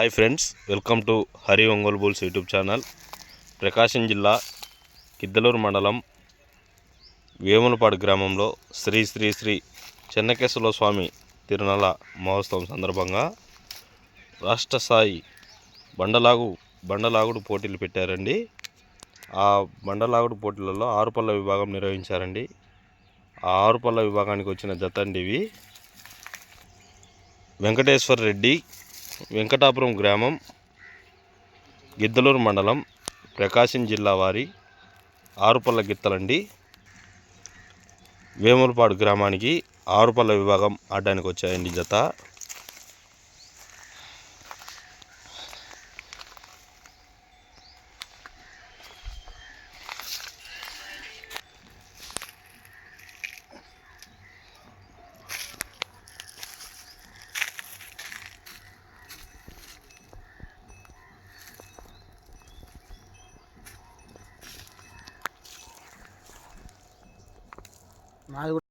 Hi friends welcome to Hari Ongole bulls YouTube channel Prakasam జిల్లా కిద్దలూరు మండలం వేములపాడు గ్రామంలో శ్రీ శ్రీ శ్రీ చెన్నకేశ్వర స్వామి తిరునల మహోత్సవం సందర్భంగా రాష్ట్ర స్థాయి బండలాగు బండలాగుడు పోటీలు పెట్టారండి. ఆ బండలాగుడు పోటీలలో ఆరుపల్ల విభాగం నిర్వహించారండి. ఆ ఆరుపల్ల విభాగానికి వచ్చిన జతండివి వెంకటేశ్వర్ రెడ్డి వెంకటాపురం గ్రామం గిద్దలూరు మండలం ప్రకాశం జిల్లా వారి ఆరుపల్ల గిత్తలండి. వేములపాడు గ్రామానికి ఆరుపల్ల విభాగం ఆడడానికి వచ్చాయండి జత. నాది